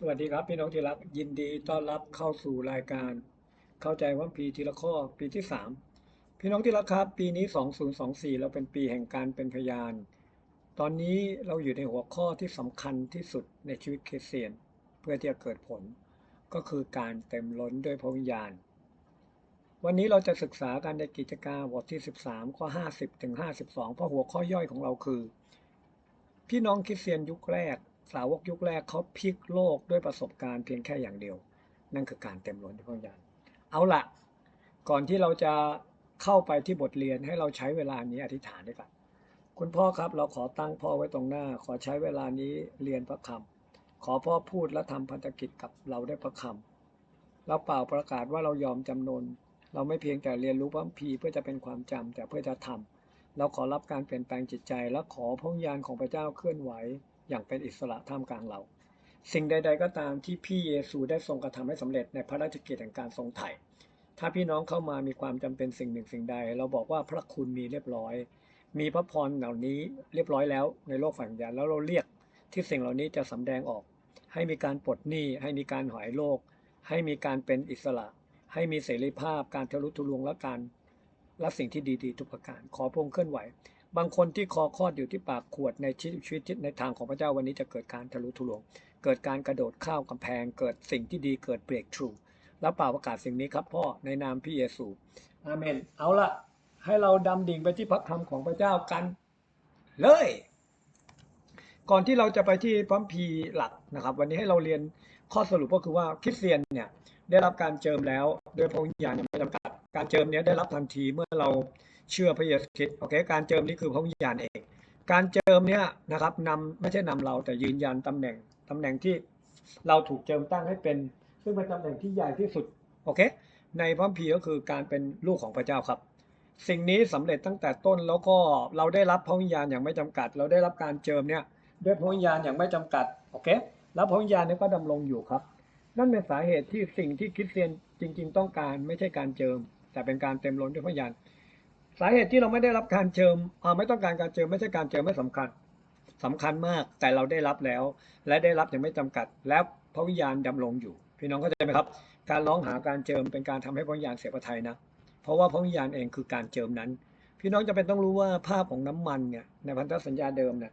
สวัสดีครับพี่น้องที่รักยินดีต้อนรับเข้าสู่รายการ เข้าใจว่าปีทีละข้อปีที่สามพี่น้องที่รักครับ ปีนี้ 2024 เราเป็นปีแห่งการเป็นพยาน ตอนนี้เราอยู่ในหัวข้อที่สำคัญที่สุดในชีวิตคริสเตียน เพื่อที่จะเกิดผล ก็คือการเต็มล้นด้วยพระวิญญาณ วันนี้เราจะศึกษากันในกิจการบทที่ 13 ข้อ 50 ถึง 52 เพราะหัวข้อย่อยของเราคือ พี่น้องคริสเตียนยุคแรก สาวกยุคแรกเขาพลิกโลกด้วยประสบการณ์เพียงแค่อย่างเดียว นั่นคือการเต็มล้นด้วยพระวิญาณเอาละก่อนที่เราจะเข้าไปที่บทเรียนให้เราใช้เวลานี้อธิษฐานด้วยกันคุณพ่อครับเราขอตั้งพ่อไว้ตรงหน้า ขอใช้เวลานี้เรียนพระคำขอพ่อพูดและทำพันธกิจกับเราได้พระคำเราเปล่าประกาศว่าเรายอมจำนน เราไม่เพียงแต่เรียนรู้พระคัมภีร์เพื่อจะเป็นความจำแต่เพื่อจะทำเราขอรับการเปลี่ยนแปลงจิตใจและขอพระวิญญาณของพระเจ้าเคลื่อนไหว อย่างเป็นอิสระท่ามกลางเรา สิ่งใด ๆ ก็ตามที่พี่เยซูได้ทรงกระทำให้สำเร็จในพระราชกิจแห่งการทรงไถ่ถ้าพี่น้องเข้ามามีความจำเป็นสิ่งหนึ่งสิ่งใด เราบอกว่าพระคุณมีเรียบร้อย มีพระพรเหล่านี้เรียบร้อยแล้วในโลกฝังยานแล้วเราเรียกที่สิ่งเหล่านี้จะสำแดงออก ให้มีการปลดหนี้ให้มีการหอยโลก ให้มีการเป็นอิสระ ให้มีเสรีภาพการทะลุทะลวงและการและสิ่งที่ดีๆ ทุกประการ ขอพระองค์เคลื่อนไหว บางคนที่คอคอดอยู่ที่ปากขวดในชีวิตในทางของพระเจ้าวันนี้จะเกิดการทะลุทะลวง เกิดการกระโดดข้าวกำแพง เกิดสิ่งที่ดีเกิดเบรกทรูแล้วเปล่าประกาศสิ่งนี้ครับพ่อในนามพระเยซูอาเมน เอาละให้เราดำดิ่งไปที่พระคำของพระเจ้ากันเลย ก่อนที่เราจะไปที่พระคัมภีหลักนะครับ วันนี้ให้เราเรียนข้อสรุปก็คือว่าคริสเตียนเนี่ยได้รับการเจิมแล้วโดยพระวิญญาณไม่จำกัด การเจิมเนี้ยได้รับทันทีเมื่อเรา เชื่อพระเยซูคริสต์โอเคการเจิมนี่คือพระวิญญาณเอง การเจิมเนี้ยนะครับนำไม่ใช่นำเราแต่ยืนยันตำแหน่งตำแหน่งที่เราถูกเจิมตั้งให้เป็น ซึ่งเป็นตำแหน่งที่ใหญ่ที่สุดโอเคในพระคัมภีก็คือการเป็นลูกของพระเจ้าครับ สิ่งนี้สำเร็จตั้งแต่ต้นแล้วก็เราได้รับพระวิญญาณอย่างไม่จำกัด เราได้รับการเจิมเนี่ยด้วยพระวิญญาณอย่างไม่จำกัดโอเคแล้วพระวิญญาณนี้ก็ดำรงอยู่ครับ นั่นเป็นสาเหตุที่สิ่งที่คริสเตียนจริง ๆ ต้องการไม่ใช่การเจิม แต่เป็นการเต็มล้นด้วยพระวิญญาณ สาเหตุที่เราไม่ได้รับการเจิมไม่ต้องการการเจิมไม่ใช่การเจิมไม่สำคัญสำคัญมากแต่เราได้รับแล้ว และได้รับอย่างไม่จำกัด แล้วพระวิญญาณดำรงอยู่ พี่น้องเข้าใจไหมครับ การร้องหาการเจิมเป็นการทำให้พระวิญญาณเสียพระทัยนะ เพราะว่าพระวิญญาณเองคือการเจิมนั้น พี่น้องจะเป็นต้องรู้ว่าภาพของน้ำมันเนี่ยในพันธสัญญาเดิมเนี่ย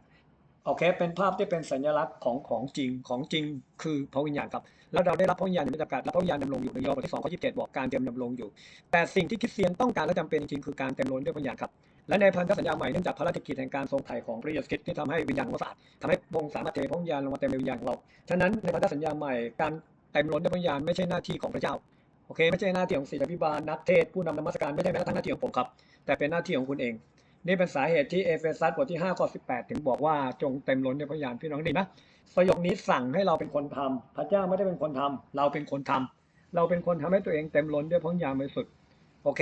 โอเค เป็นภาพที่เป็นสัญลักษณ์ของของจริงของจริงคือพระวิญญาณครับ แล้วเราได้รับพระวิญญาณอย่างไม่จำกัดและพระวิญญาณดำรงอยู่ในยอห์นบทที่สองข้อยี่สิบเจ็ดบอกการเจิมดำรงอยู่ แต่สิ่งที่คริสเตียนต้องการและจำเป็นจริงคือการเต็มล้นด้วยพระวิญญาณครับ และในพันธสัญญาใหม่เนื่องจากพระราชกิจแห่งการทรงไถ่ของพระเยซูคริสต์ที่ทำให้วิญญาณของเราสะอาดทำให้พระองค์สามารถเทพระวิญญาณลงมาเต็มในวิญญาณของเราฉะนั้นในพันธสัญญาใหม่การเต็มล้นด้วยพระวิญญาณไม่ใช่หน้าที่ของพระเจ้าโอเค ไม่ใช่หน้าที่ของศิษยาภิบาลนักเทศผู้นำนมัสการไม่ใช่แม้กระทั่งหน้าที่ของผมครับแต่เป็นหน้าที่ของคุณเอง นี่เป็นสาเหตุที่เอเฟซัสบทที่5ข้อ18 ถึงบอกว่าจงเต็มล้นด้วยพระวิญญาณพี่น้องดีนะประโยคนี้สั่งให้เราเป็นคนทำพระเจ้าไม่ได้เป็นคนทำเราเป็นคนทำเราเป็นคนทำให้ตัวเองเต็มล้นด้วยพระวิญญาณบริสุทธิ์โอเค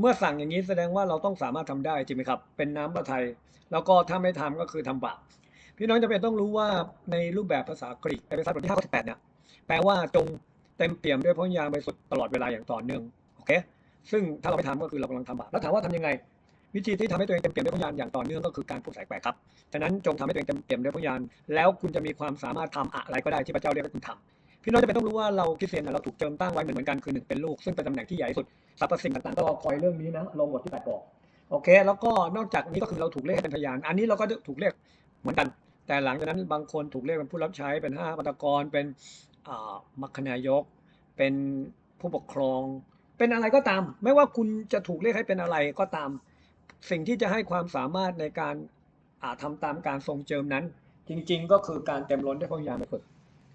เมื่อสั่งอย่างนี้แสดงว่าเราต้องสามารถทำได้จริงไหมครับ เป็นน้ำพระทัยแล้วก็ถ้าไม่ทำก็คือทำบาปพี่น้องจะเป็นต้องรู้ว่าในรูปแบบภาษากรีกเอเฟซัสบทที่5ข้อ18เนี่ยแปลว่าจงเต็มเปี่ยมด้วยพระวิญญาณบริสุทธิ์ตลอดเวลาอย่างต่อเนื่องโอเค ซึ่งถ้าเราไม่ทำก็คือเรากำลังทำบาปแล้วถามว่าทำยังไง วิธีที่ทำให้ตัวเองเต็มเปี่ยมด้วยพระวิญญาณอย่างต่อเนื่องก็คือการพูดสายแปลครับฉะนั้นจงทำให้ตัวเองเต็มเปี่ยมด้วยพระวิญญาณแล้วคุณจะมีความสามารถทำอะไรก็ได้ที่พระเจ้าเรียกให้คุณทำพี่น้องจะเป็นต้องรู้ว่าเราคริสเตียนเราถูกเจิมตั้งไว้เหมือนกันคือหนึ่งเป็นลูกซึ่งเป็นตำแหน่งที่ใหญ่สุดสรรพสิ่งต่างๆก็รอคอยเรื่องนี้นะลงบทที่แปดบอกโอเค แล้วก็นอกจากนี้ก็คือเราถูกเรียกเป็นพยาน อันนี้เราก็ถูกเรียกเหมือนกัน แต่หลังจากนั้นบางคนถูกเรียกเป็นผู้รับใช้เป็นห้าปัตกรเป็นมัคคณายก เป็นผู้ปกครอง เป็นอะไรก็ตาม ไม่ว่าคุณจะถูกเรียกให้เป็นอะไรก็ตาม สิ่งที่จะให้ความสามารถในการอาทำตามการทรงเจิมนั้น จริง ๆ ก็คือการเต็มล้นด้วยพระวิญญาณบริสุทธิ์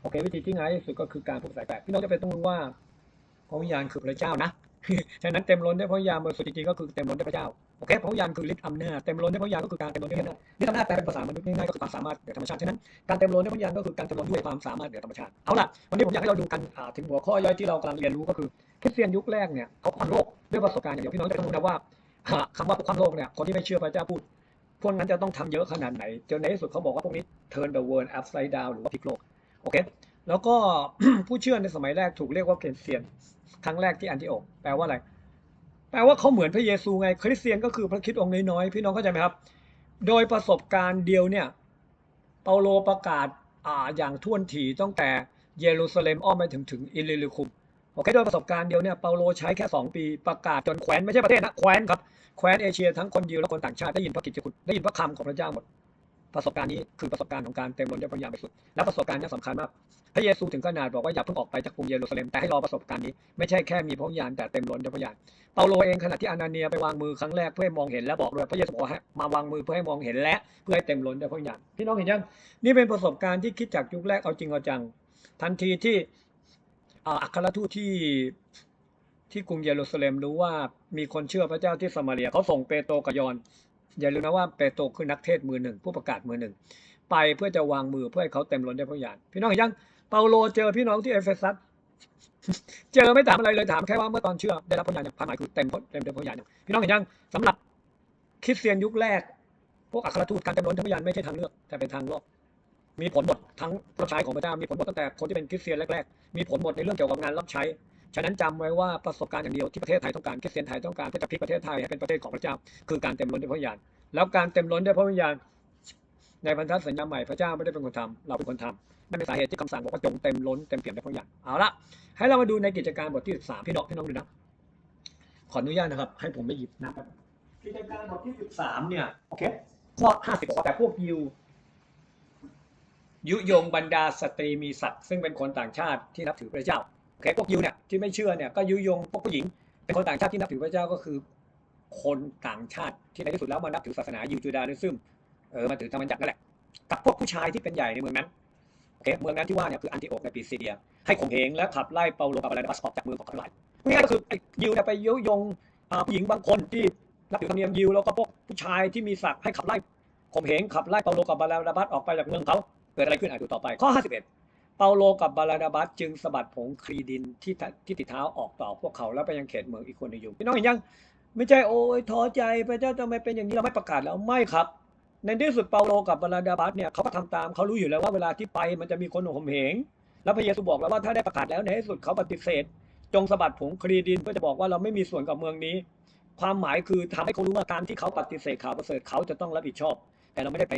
โอเค วิธีที่ง่ายที่สุดก็คือการพูดสายแปลกพี่น้องจะเป็นต้องรู้ว่าพระวิญญาณคือพระเจ้านะฉะนั้นเต็มล้นด้วยพระวิญญาณบริสุทธิ์จริงๆก็คือเต็มล้นด้วยพระเจ้าโอเคพระวิญญาณคือฤทธิ์อำนาจเต็มล้นด้วยพระวิญญาณก็คือการเต็มล้นด้วยอำนาจฤทธิ์อำนาจแปลเป็นภาษามนุษย์ง่ายๆก็คือความสามารถเหนือธรรมชาติฉะนั้นการเต็มล้นด้วยพระวิญญาณก็คือการเต็มล้นด้วยความสามารถเหนือธรรมชาติเอาล่ะวันนี้ผมอยากให้เราดูกันถึงหัวข้อย่อยที่เรากำลังเรียนรู้ก็คือคริสเตียนยุคแรกเนี่ยเขาความโลกด้วยประสบการณ์อย่างเดียวพี่น้องจะต้องรู้นะว่า อ่าคำว่าความโลกเนี่ยคนที่ไม่เชื่อพระเจ้าพูดพวกนั้นจะต้องทำเยอะขนาดไหนจนในที่สุดเขาบอกว่าพวกนี้ turn the world upside down หรือว่าพลิกโลกโอเคแล้วก็ผู้เชื่อในสมัยแรกถูกเรียกว่าคริสเตียน ครั้งแรกที่อันติโอกแปลว่าอะไร แปลว่าเขาเหมือนพระเยซูไงคริสเตียนก็คือพระคิดองค์น้อยๆพี่น้องเข้าใจไหมครับ โดยประสบการณ์เดียวเนี่ยเปาโลประกาศอ่าอย่างท่วนถี่ตั้งแต่เยรูซาเล็มอ้อมไปถึงถึงอิลิลิคุม โอเคด้วยประสบการณ์เดียวเนี่ยเปาโลใช้แค่ 2 ปีประกาศจนแคว้นไม่ใช่ประเทศนะแคว้นครับแคว้นเอเชียทั้งคนยิวและคนต่างชาติได้ยินพระกิตติคุณได้ยินพระคำของพระเจ้าหมด ประสบการณ์นี้คือประสบการณ์ของการเต็มล้นด้วยพระวิญาณบริสุทธิ์และประสบการณ์นี้สำคัญมากพระเยซูถึงขนาดบอกว่าอย่าเพิ่งออกไปจากกรุงเยรูซาเล็มแต่ให้รอประสบการณ์นี้ไม่ใช่แค่มีพระวิญาณแต่เต็มล้นด้วยพระวิญาณเปาโลเองขณะที่อานาเนียไปวางมือครั้งแรกเพื่อให้มองเห็นและบอกด้วยพระเยซูบอกให้มาวางมือเพื่อให้มองเห็นและเพื่อให้เต็มล้นด้วยพระวิญญาณพี่น้องเห็นยังนี่เป็นประสบการณ์ที่คิดจากยุคแรกเอาจริงเอาจังทันทีที่ อัครทูตที่ที่กรุงเยรูซาเล็มรู้ว่ามีคนเชื่อพระเจ้าที่สมาเรียเขาส่งเปโตรกับยอนอย่าลืมนะว่าเปโตรคือนักเทศมือหนึ่งผู้ประกาศมือหนึ่ง ไปเพื่อจะวางมือเพื่อให้เขาเต็มล้นด้วยพระญาณพี่น้องเห็นยังเปาโลเจอพี่น้องที่เอเฟซัสเจอไม่ถามอะไรเลยถามแค่ว่าเมื่อตอนเชื่อได้รับพระญาณอย่างความหมายคือเต็มเต็มด้วยพระญาณอย่งพี่น้องเห็นยังสำหรับคริสเตียนยุคแรก พวกอัครทูตการเต็มล้นด้วยพระญาณไม่ใช่ทางเลือกแต่เป็นทางรอด มีผลหมดทั้งรับใช้ของพระเจ้ามีผลหมดตั้งแต่คนที่เป็นคริสเตียนแรกๆ มีผลหมดในเรื่องเกี่ยวกับงานรับใช้ ฉะนั้นจำไว้ว่าประสบการณ์อย่างเดียวที่ประเทศไทยต้องการคริสเตียนไทยต้องการเพื่อจะพลิกประเทศไทยให้เป็นประเทศของพระเจ้า คือการเต็มล้นด้วยพระวิญญาณแล้วการเต็มล้นด้วยพระวิญญาณในพันธสัญญาใหม่พระเจ้าไม่ได้เป็นคนทำเราเป็นคนทำนั่นเป็นสาเหตุที่คำสั่งบอกว่าจงเต็มล้นเต็มเปี่ยมด้วยพระวิญญาณเอาละให้เรามาดูในกิจการบทที่13พี่น้องพี่น้องดูนะขออนุญาตนะครับ ให้ผมไปหยิบนะครับกิจการบทที่13เนี่ยโอเคข้อ50บอกว่าแต่พวกยิว ยุยงบรรดาสตรีมีศักดิ์ซึ่งเป็นคนต่างชาติที่นับถือพระเจ้าโอเคพวกยิวเนี่ยที่ไม่เชื่อเนี่ยก็ยุยงพวกผู้หญิง เป็นคนต่างชาติที่นับถือพระเจ้าก็คือ คนต่างชาติที่ในที่สุดแล้วมานับถือศาสนายิวจูดาห์ซึมเออมาถือธรรมจักรนั่นแหละกับพวกผู้ชายที่เป็นใหญ่ในเมืองนั้นโอเคเมืองนั้นที่ว่าเนี่ยคืออันติโอกในปีซีเดีย ให้ข่มเหงและขับไล่เปาโลกับบารานาบัสออกจากเมืองของทั้งหลายง่ายก็คือยิวเนี่ยไปยุยงผู้หญิงบางคนที่นับถือธรรมเนียมยิวแล้วก็พวกผู้ชายที่มีศักดิ์ให้ขับไล่ข่มเหงขับไล่เปาโลกับบารานาบัสออกไปจากเมืองเขา เกิดอะไรขึ้นอ่านดูต่อไปข้อ 51 เปาโลกับบารานาบัสจึงสะบัดผงครีดินที่ทะที่ติดเท้าออกต่อพวกเขาแล้วไปยังเขตเมืองอีกคนในยุงพี่น้องเห็นยัง ไม่ใช่โอ้ยท้อใจพระเจ้าทำไมเป็นอย่างนี้เราไม่ประกาศแล้วไม่ครับ ในที่สุดเปาโลกับบารานาบัสเนี่ยเขาก็ทำตามเขารู้อยู่แล้วว่าเวลาที่ไปมันจะมีคนข่มเหงแล้วพระเยซูบอกแล้วว่าถ้าได้ประกาศแล้วในที่สุดเขาปฏิเสธ จงสะบัดผงครีดินเพื่อจะบอกว่าเราไม่มีส่วนกับเมืองนี้ ความหมายคือทำให้เขารู้ว่าการที่เขาปฏิเสธข่าวประเสริฐเขาจะต้องรับผิดชอบ แต่เราไม่ได้ไป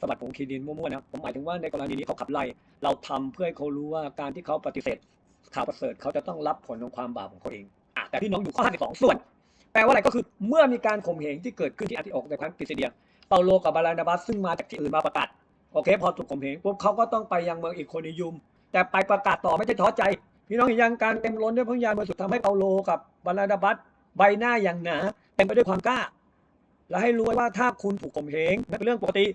สะบัดผงคีดินมั่วๆนะผมหมายถึงว่าในกรณีนี้เขาขับไล่เราทำเพื่อให้เขารู้ว่าการที่เขาปฏิเสธข่าวประเสริฐเขาจะต้องรับผลของความบาปของเขาเองอะแต่พี่น้องอยู่ข้อ52ส่วน แปลว่าอะไรก็คือเมื่อมีการข่มเหงที่เกิดขึ้นที่อันติโอกในแคว้นปิซิเดียเปาโลกับบารานาบัสซึ่งมาจากที่อื่นมาประกาศโอเค พอถูกข่มเหงปุ๊บเขาก็ต้องไปยังเมืองอีโคนิยุม แต่ไปประกาศต่อไม่ใช่ท้อใจ พี่น้องเห็นยังการเต็มล้นด้วยพระวิญญาณบริสุทธิ์ทำให้เปาโลกับบารานาบัสใบหน้าอย่างหนาเต็มไปด้วยความกล้า และให้รู้ไว้ว่าถ้าคุณถูกข่มเหงนั่นเป็นเรื่องปกติ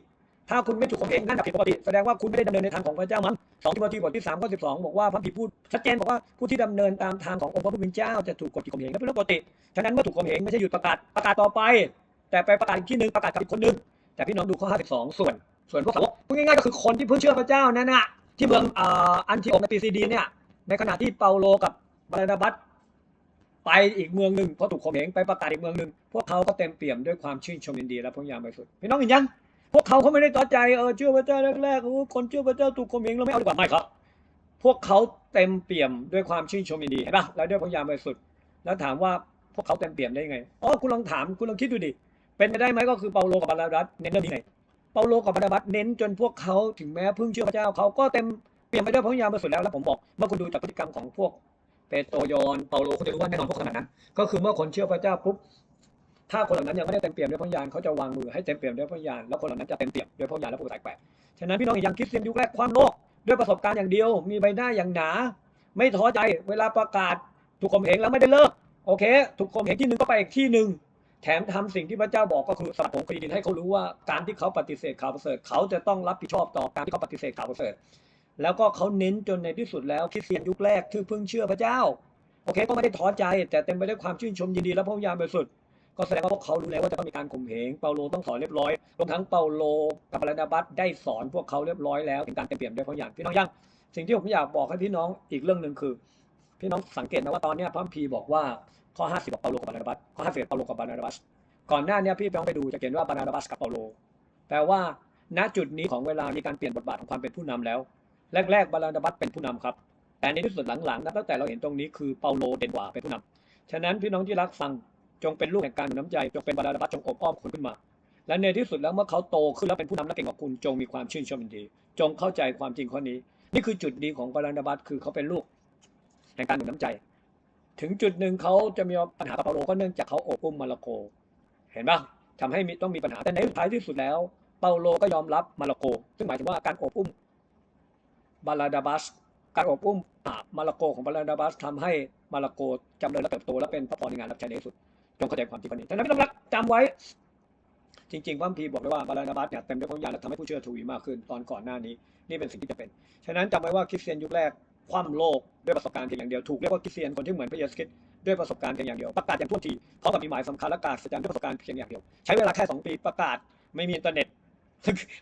ถ้าคุณไม่ถูกข่มเหงนั่นผิดปกติ แสดงว่าคุณไม่ได้ดำเนินในทางของพระเจ้ามั้งสองทิโมธีบทที่สามข้อสิบสองบอกว่าพระบิดพูดชัดเจนบอกว่าผู้ที่ดำเนินตามทางขององค์พระผู้เป็นเจ้าจะถูกกดขี่ข่มเหงนั่นเป็นเรื่องปกติ ฉะนั้นเมื่อถูกข่มเหงไม่ใช่หยุดประกาศประกาศต่อไป แต่ไปประกาศอีกที่หนึ่งประกาศกับอีกคนหนึ่งแต่พี่น้องดูข้อ52ส่วน ส่วนพวกเขาพูดง่ายๆก็คือคนที่เพิ่งเชื่อพระเจ้านั่นน่ะที่เมืองอันทิโอกในปีซีดีเนี่ยในขณะที่เปาโลกับ บารานาบัส ไปอีกเมืองหนึ่งเพราะถูกข่มเหงไปประกาศอีกเมืองหนึ่งพวกเขาก็เต็มเปี่ยมด้วยความชื่นชมยินดีและพระวิญญาณบริสุทธิ์พี่น้องเห็นยังพวกเขาเขาไม่ได้ต่อใจเออเชื่อพระเจ้าแรกๆโอ้คนเชื่อพระเจ้าถูกข่มเหงเราไม่เอาดีกว่าไม่ครับพวกเขาเต็มเปี่ยมด้วยความชื่นชมยินดีเห็นปะแล้วด้วยพระวิญญาณบริสุทธิ์แล้วถามว่าพวกเขาเต็มเปี่ยมได้ไงอ๋อคุณลองถามคุณลองคิดดูดิเป็นไปได้ไหมก็คือเปาโลกับบาราบัสเน้นเรื่องนี้ไงเปาโลกับบาราบัสเน้นจนพวกเขาถึงแม้เพิ่งเชื่อพระเจ้าเขาก็เต็มเปี่ยมไปด้วยพระวิญญาณบริสุทธิ์แล้วแล้วผมบอกเมื่อคุณดูจากพฤติกรรมของพวก เปโตรยอนเปาโลคุณจะรู้ว่าแน่นอนพวกขนาดนั้น ก็คือเมื่อคนเชื่อพระเจ้าปุ๊บถ้าคนเหล่านั้นยังไม่ได้เต็มเปี่ยมด้วยพระญาณเขาจะวางมือให้เต็มเปี่ยมด้วยพระญาณแล้วคนเหล่านั้นจะเต็มเปี่ยมด้วยพระญาณและผู้แตกแปลกฉะนั้นพี่น้องยังคิดเตียนยุคแรกความโลกด้วยประสบการณ์อย่างเดียว มีใบหน้าอย่างหนา ไม่ท้อใจเวลาประกาศ ถูกข่มเหงแล้วไม่ได้เลิกโอเค ถูกข่มเหงที่หนึ่งก็ไปอีกที่หนึ่งแถมทำสิ่งที่พระเจ้าบอกก็คือสลัดผงคดีดินให้เขารู้ว่าการที่เขาปฏิเสธข่าวประเสริฐเขาจะต้องรับผิดชอบต่อการที่เขาปฏิเสธข่าวประเสริฐ แล้วก็เขาเน้นจนในที่สุดแล้วคริสเตียนยุคแรกที่เพิ่งเชื่อพระเจ้า โอเค ก็ไม่ได้ท้อใจ แต่เต็มไปด้วยความชื่นชมยินดีและพระวิญญาณบริสุทธิ์ก็แสดงว่าพวกเขารู้แล้วว่าจะต้องมีการข่มเหงเปาโลต้องสอนเรียบร้อยรวมทั้งเปาโลกับบารานาบัสได้สอนพวกเขาเรียบร้อยแล้วถึงการเต็มเปี่ยมด้วยพระวิญญาณพี่น้องยังสิ่งที่ผมอยากบอกให้พี่น้องอีกเรื่องหนึ่งคือ พี่น้องสังเกตนะว่าตอนนี้พระคัมภีบอกว่าข้อ 50บอกเปาโลกับบารานาบัสข้อ51เปาโลกับบารานาบัสก่อนหน้านี้พี่ไปองไปดูจะเห็นว่าบานานาบัสกับเปาโลแปลว่าณจุดนี้ของเวลามีการเปลี่ยนบทบาทของความเป็นผู้นำแล้ว แรกๆบานานาบัสเป็นผู้นำครับ แต่ในที่สุดหลังๆนับตั้งแต่เราเห็นตรงนี้คือเปาโลเด่นกว่าเป็นผู้นำฉะนั้นพี่น้องที่รักฟังจงเป็นลูกแห่งการน้ำใจ จงเป็นบานานาบัสจงอบอ้อมคุณขึ้นมา และในที่สุดแล้วเมื่อเขาโตขึ้นแล้วเป็นผู้นำและเก่งกว่าคุณจงมีความชื่นชมยินดี จงเข้าใจความจริงข้อนี้ นี่คือจุดดีของบารานาบัสคือเขาเป็นลูกแห่งการหนุนน้ำใจ ถึงจุดหนึ่งเขาจะมีปัญหากับเปาโลก็เนื่องจากเขาอบอุ้มมาระโก เห็นปะทำให้มีต้องมีปัญหาแต่ในท้ายที่สุดแล้ว เปาโลก็ยอมรับมาระโก ซึ่งหมายถึงว่าการอบอุ้ม บาราดาบัสการอบอุ้มอ่ามาระโกของบาราดาบัสทำให้มาระโกจำเริญและเติบโตและเป็นพระพรในงานรับใช้ในที่สุด จงเข้าใจความจริงวันนี้ฉะนั้นรักจำไว้ จริงๆพระคัมภีบอกไว้ว่าบารานาบัสเนี่ยเต็มด้วยพระวิญาณและทำให้ผู้เชื่อทวีมากขึ้นตอนก่อนหน้านี้ นี่เป็นสิ่งที่จะเป็น ฉะนั้นจำไว้ว่าคริสเตียนยุคแรกคว่ำโลกด้วยประสบการณ์เพียงอย่างเดียวถูกเรียกว่าคริสเตียนคนที่เหมือนพระเยซูคริสต์ด้วยประสบการณ์เพียงอย่างเดียวประกาศอย่างท่วงทีเขากับมีหมายสำคัญและการแสดงด้วยประสบการณ์เพียงอย่างเดียว ใช้เวลาแค่สองปีประกาศไม่มีอินเทอร์เน็ต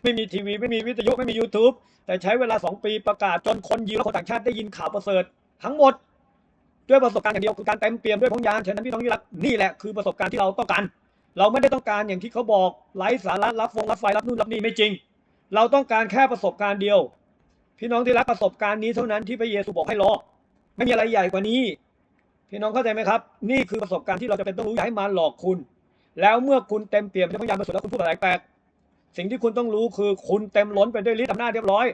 ไม่มีทีวีไม่มีวิทยุไม่มี YouTube แต่ใช้เวลาสองปีประกาศจนคนยิวและคนต่างชาติได้ยินข่าวประเสริฐ ทั้งหมด ด้วยประสบการณ์อย่างเดียวคือการเต็มเปี่ยมด้วยพระวิญญาณฉะนั้นพี่น้องที่รักนี่แหละคือประสบการณ์ที่เราต้องการเราไม่ได้ต้องการอย่างที่เขาบอกไร้สาระรับฟงรับไฟรับนู่นรับนี่ไม่จริง เราต้องการแค่ประสบการณ์เดียว พี่น้องที่รักประสบการณ์นี้เท่านั้นที่พระเยซูบอกให้รอไม่มีอะไรใหญ่กว่านี้ พี่น้องเข้าใจไหมครับ นี่คือประสบการณ์ที่เราจะเป็นต้องรู้อย่าให้มารหลอกคุณ แล้วเมื่อคุณเต็มเปี่ยมด้วยพระวิญญาณบริสุทธิ์แล้วคุณพูดอะไรแปลก สิ่งที่คุณต้องรู้คือคุณเต็มล้นไปด้วยฤทธิ์อำนาจเรียบร้อย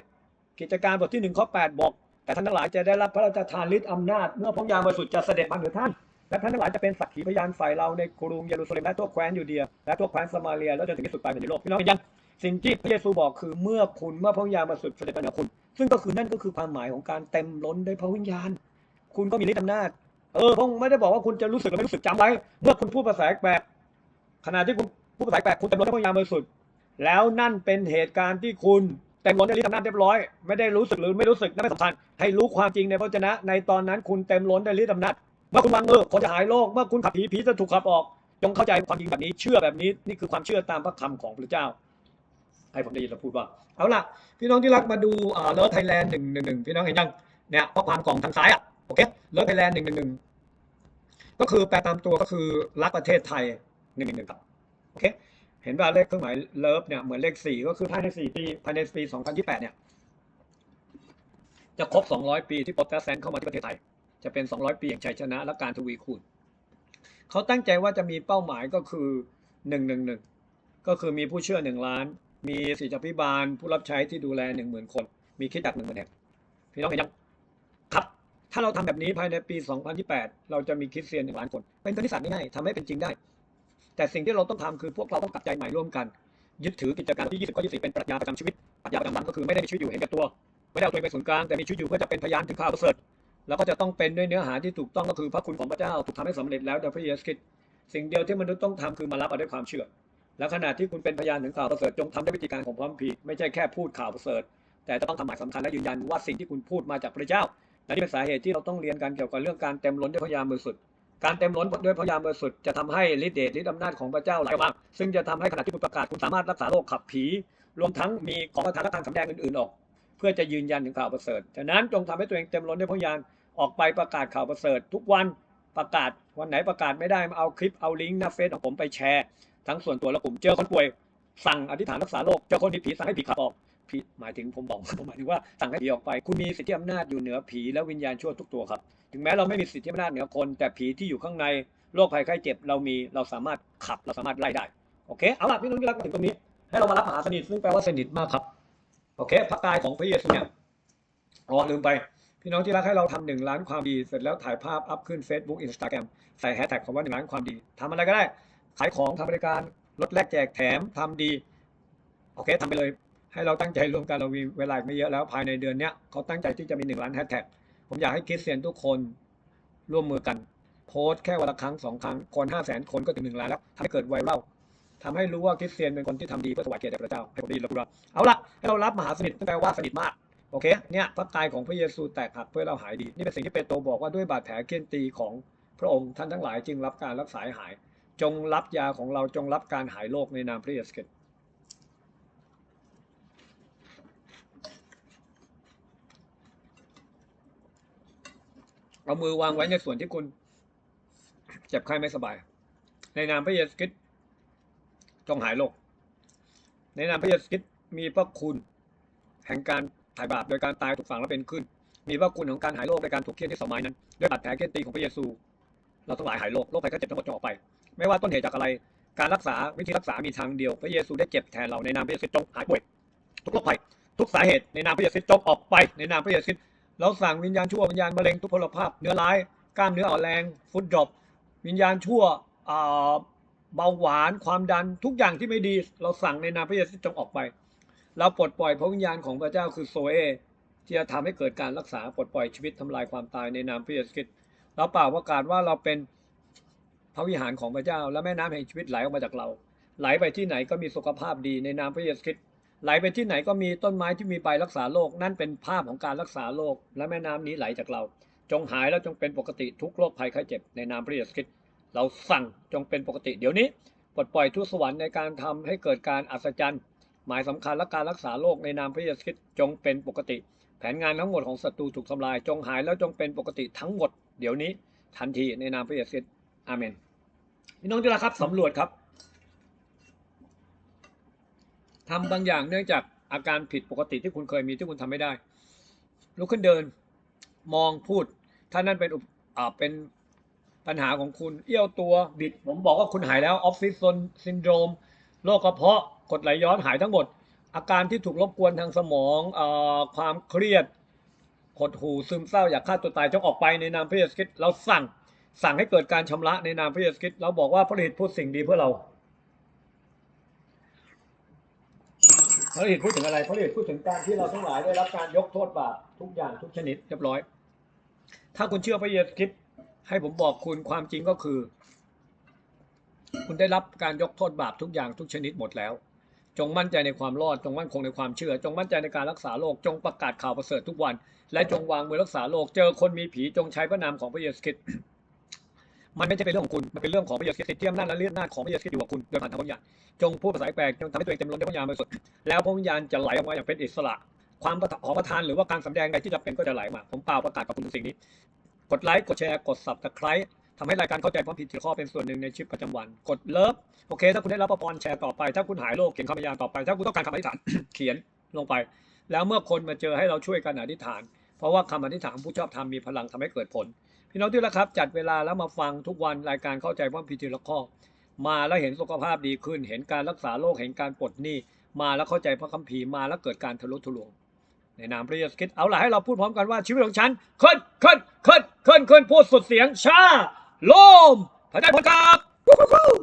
กิจการบทที่หนึ่งข้อแปดบอก แต่ท่านทั้งหลายจะได้รับพระราชทานฤทธิ์อำนาจ เมื่อพระวิญญาบริสุทธิ์จะเสด็จมาเหนือท่านและท่านทั้งหลายจะเป็นสักขีพยานฝ่ายเราในกรุงเยรูซาเล็มและทั่วแคว้นยูเดีย และทั่วแคว้นสมาเรียแล้วจนถึงที่สุดปลายแผ่นดินโลกพี่น้องเห็นยังสิ่งที่พระเยซูบอกคือเมื่อคุณเมื่อพระวิญญาณบริสุทธิ์เสด็จมาเหนือคุณ ซึ่งก็คือนั่นก็คือความหมายของการเต็มล้นด้วยพระวิญญาณ คุณก็มีฤทธิ์อำนาจ เออพระองค์ไม่ได้บอกว่าคุณจะรู้สึกหรือไม่รู้สึกจำไว้เมื่อคุณพูดภาษาแปลกขณะที่คุณพูดภาษาแปลกคุณเต็มล้นด้วยพระวิญญาณบริสุทธิ์ แล้วนั่นเป็นเหตุการณ์ที่คุณเต็มล้นด้วยฤทธิ์อำนาจเรียบร้อย ไม่ได้รู้สึกหรือไม่รู้สึกนั่นไม่สำคัญให้รู้ความจริงในพระวจนะ ในตอนนั้นคุณเต็มล้นได้วยฤทธิ์อำนาจเมื่อคุณวางมือคนจะหายโรคเมื่อคุณขับผีผีจะถูกขับออกจงเข้าใจความจริงแบบนี้เชื่อแบบนี้นี่คือความเชื่อตามพระคำของพระเจ้า ให้ผมได้ยินเราพูดว่าเอาล่ะ พี่น้องที่รักมาดูเออเลิฟไทยแลนด์หนึ่งหนึ่งหนึ่งพี่น้องเห็นยังเนี่ยข้อความกล่องทางซ้ายอะโอเคเลิฟไทยแลนด์หนึ่งหนึ่งหนึ่งก็คือแปลตามตัวก็คือรักประเทศไทยหนึ่งหนึ่งหนึ่งครับโอเค เห็นว่าเลขเครื่องหมายเลิฟเนี่ยเหมือนเลขสี่ก็คือภายในสี่ปีภายในปีสองพันยี่แปดเนี่ย จะครบสองร้อยปีที่โปรเตสแตนต์เข้ามาที่ประเทศไทย จะเป็น200ปีแห่งชัยชนะและการทวีคูณเขาตั้งใจว่าจะมีเป้าหมายก็คือ111ก็คือมีผู้เชื่อ1ล้าน มีศิษยาภิบาล ผู้รับใช้ที่ดูแล10,000คน มีคิดจักร10,000แห่งพี่น้องเห็นยังครับ ถ้าเราทำแบบนี้ภายในปี 2028 เราจะมีคริสเตียน1ล้านคน เป็นคณิตศาสตร์ง่ายๆทำให้เป็นจริงได้ แต่สิ่งที่เราต้องทำคือพวกเราต้องกลับใจใหม่ร่วมกัน ยึดถือกิจการที่ 20ข้อ24 เป็นปรัชญาประจำชีวิตปรัชญาประจำวันก็คือไม่ได้มีชีวิตอยู่เห็นแก่ตัว ไม่ได้เอาตัวเองเป็นศูนย์กลางแต่มีชีวิตอยู่เพื่อจะเป็นพยานถึงข่าวประเสริฐแล้วก็จะต้องเป็นด้วยเนื้อหาที่ถูกต้องก็คือพระคุณของพระเจ้าถูกทำให้สำเร็จแล้วโดยพระเยซูคริสต์สิ่งเดียวที่มนุษย์ต้องทำคือมารับเอาด้วยความเชื่อ และขณะที่คุณเป็นพยานถึงข่าวประเสริฐจงทำด้วยวิธีการของพระมีไม่ใช่แค่พูดข่าวประเสริฐ แต่จะต้องทำหมายสำคัญและยืนยันว่าสิ่งที่คุณพูดมาจากพระเจ้าและนี่เป็นสาเหตุที่เราต้องเรียนกันเกี่ยวกับเรื่องการเต็มล้นด้วยพระยามบริสุทธิ์ การเต็มล้นด้วยพระยามบริสุทธิ์จะทำให้ฤทธิเดชฤทธิอำนาจของพระเจ้าไหลออกมาซึ่งจะทำให้ขณะที่คุณประกาศคุณสามารถรักษาโรคขับผี รวมทั้งมีของประทานและทางสำแดงอื่นๆออก เพื่อจะยืนยันถึงข่าวประเสริฐฉะนั้นจงทำให้ตัวเองเต็มล้นด้วยพระยานออกไปประกาศข่าวประเสริฐ ทุกวันประกาศวันไหนประกาศไม่ได้มาเอาคลิปเอาลิงก์หน้าเฟซของผมไปแชร์ ทั้งส่วนตัวและกลุ่มเจอคนป่วย สั่งอธิษฐานรักษาโรคเจอคนที่ผีสั่งให้ผีขับออก ผีหมายถึงผมบอกหมายถึงว่าสั่งให้ผีออกไป คุณมีสิทธิอำนาจอยู่เหนือผีและวิญญาณชั่วทุกตัวครับ ถึงแม้เราไม่มีสิทธิอำนาจเหนือคน แต่ผีที่อยู่ข้างในโรคภัยไข้เจ็บเรามีเราสามารถขับเราสามารถไล่ได้ โอเค เอาล่ะพี่น้องที่รักมาถึงตรงนี้ ให้เรามารับมหาสนิทซึ่งแปลว่าสนิทมากครับ โอเค พระกายของพระเยซูเนี่ยอ๋อลืมไป พี่น้องที่รักให้เราทำหนึ่งล้านความดีเสร็จแล้วถ่ายภาพอัพขึ้น Facebook Instagram ใส่แฮชแท็กคำว่าหนึ่งล้านความดีทำอะไรก็ได้ ขายของทำบริการลดแลกแจกแถมทำดี โอเคทำไปเลย ให้เราตั้งใจรวมกันเรามีเวลาไม่เยอะแล้วภายในเดือนเนี้ยเขาตั้งใจที่จะมีหนึ่งล้านแฮชแท็กผมอยากให้คริสเตียนทุกคนร่วมมือกัน โพสต์แค่วันละครั้งสองครั้งคนห้าแสนคนก็ถึงหนึ่งล้านแล้วทำให้เกิดไวรัลทำให้รู้ว่าคริสเตียนเป็นคนที่ทำดีเพื่อถวายเกียรติแด่พระเจ้าให้ผมได้ยินแล้วพูดว่าเอาละให้เรารับมหาสนิทแปลว่าสนิทมากโอเคเนี่ยพระกายของพระเยซูแตกหักเพื่อเราหายดี นี่เป็นสิ่งที่เปโตรบอกว่าด้วยบาดแผลเคี่ยนตีของพระองค์ท่านทั้งหลายจึงรับการรักษาให้หาย จงรับยาของเราจงรับการหายโรคในนามพระเยซูคริสต์ เอามือวางไว้ในส่วนที่คุณเจ็บไข้ไม่สบาย ในนามพระเยซูคริสต์จงหายโรคในนามพระเยซูคริสต์มีพระคุณแห่งการถ่ายบาปโดยการตายถูกฝังและเป็นขึ้น มีพระคุณของการหายโรคในการถูกเคี่ยนที่สมัยนั้นด้วยบาดแผลเคี่ยนตีของพระเยซู เราทั้งหลายหายโรคโรคภัยไข้เจ็บทั้งหมดจงออกไป ไม่ว่าต้นเหตุจากอะไร การรักษาวิธีรักษามีทางเดียว พระเยซูได้เจ็บแทนเราในนามพระเยซูจงหายป่วยทุกโรคภัยทุกสาเหตุในนามพระเยซูจงออกไปในนามพระเยซู เราสั่งวิญญาณชั่ววิญญาณมะเร็งทุกพลภาพ เนื้อร้ายกล้ามเนื้ออ่อนแรงฟุตดรอปวิญญาณชั่วเบาหวานความดันทุกอย่างที่ไม่ดี เราสั่งในนามพระเยซูจงออกไป เราปลดปล่อยพระวิญญาณของพระเจ้าคือโซเอที่จะทำให้เกิดการรักษาปลดปล่อยชีวิตทำลายความตายในนามพระเยซูคริสต์เราเปล่าประกาศว่าเราเป็นพระวิหารของพระเจ้า และแม่น้ำแห่งชีวิตไหลออกมาจากเรา ไหลไปที่ไหนก็มีสุขภาพดีในนามพระเยซูคริสต์ ไหลไปที่ไหนก็มีต้นไม้ที่มีใบรักษาโรคนั่นเป็นภาพของการรักษาโรคและแม่น้ำนี้ไหลจากเรา จงหายแล้วจงเป็นปกติทุกโรคภัยไข้เจ็บในนามพระเยซูคริสต์เราสั่งจงเป็นปกติเดี๋ยวนี้ปลดปล่อยทุสวรรค์ในการทำให้เกิดการอัศจรรย์ หมายสำคัญและการรักษาโรคในนามพระเยซูคริสต์จงเป็นปกติ แผนงานทั้งหมดของศัตรูถูกทำลาย จงหายแล้วจงเป็นปกติทั้งหมด เดี๋ยวนี้ทันทีในนามพระเยซูคริสต์อาเมนพี่น้องที่รักครับสำรวจครับ ทำบางอย่างเนื่องจากอาการผิดปกติที่คุณเคยมีที่คุณทำไม่ได้ ลุกขึ้นเดิน มองพูด ถ้านั่นเป็นอ่าเป็นปัญหาของคุณ เอี้ยวตัวบิด ผมบอกว่าคุณหายแล้วออฟฟิศซินโดรมโรคกระเพาะกดไหลย้อนหายทั้งหมด อาการที่ถูกรบกวนทางสมองอความเครียดหดหูซึมเศร้าอยากฆ่าตัวตายจงออกไปในนามพระเยซูคริสต์เราสั่งสั่งให้เกิดการชำระในนามพระเยซูคริสต์เราบอกว่าพระฤทธิ์พูดสิ่งดีเพื่อเรา พระฤทธิ์พูดถึงอะไรพระฤทธิ์พูดถึงการที่เราทั้งหลายได้รับการยกโทษบาปทุกอย่างทุกชนิดเรียบร้อย ถ้าคุณเชื่อพระเยซูคริสต์ให้ผมบอกคุณความจริงก็คือ คุณได้รับการยกโทษบาปทุกอย่างทุกชนิดหมดแล้ว จงมั่นใจในความรอดจงมั่นคงในความเชื่อ จงมั่นใจในการรักษาโรคจงประกาศข่าวประเสริฐทุกวัน และจงวางมือรักษาโรคเจอคนมีผีจงใช้พระนามของพระเยซูคริสต์ มันไม่ใช่เป็นเรื่องของคุณ มันเป็นเรื่องของพระเยซูคริสต์ที่อำนาจและเลือดหน้าจของพระเยซูคริสต์อยู่กับคุณโดยผ่านทางพระวิญญาณจงพูดภาษาแปลกจงทำให้ตัวเองเต็มล้นด้วยพระวิญญาณบริสุทธิ์แล้วพระวิญญาณจะไหลออกมาอย่างเป็นอิสระ ความขอประทานหรือว่าการสำแดงใดที่จะเป็นก็จะไหลมา ผมเปล่าประกาศกับคุณสิ่งนี้ กดไลค์กดแชร์กด subscribe ทำให้รายการเข้าใจความผิดที่ข้อเป็นส่วนหนึ่งในชีวิตประจำวัน กดเลิฟโอเค ถ้าคุณได้รับพระพรแชร์ต่อไป ถ้าคุณหายโรคเขียนคำพยานต่อไปถ้าคุณต้องการคำอธิษฐานเขียนลงไป แล้วเมื่อคนมาเจอให้เราช่วยกันอธิษฐาน เพราะว่าคำอธิษฐานผู้ชอบธรรมมีพลังทำให้เกิดผล พี่น้องที่รักครับ จัดเวลาแล้วมาฟังทุกวันรายการเข้าใจว่าพิธีละข้อ มาแล้วเห็นสุขภาพดีขึ้น เห็นการรักษาโรคเห็นการปลดหนี้มาแล้วเข้าใจพระคัมภีร์มาแล้วเกิดการทะลุทะลวงในนามพระเยซูคริสต์เอาล่ะให้เราพูดพร้อมกันว่าชีวิตของฉันขึ้นขึ้นขึ้นขึ้นขึ้นพูดสุดเสียงชาโลมพระเจ้าผลครับ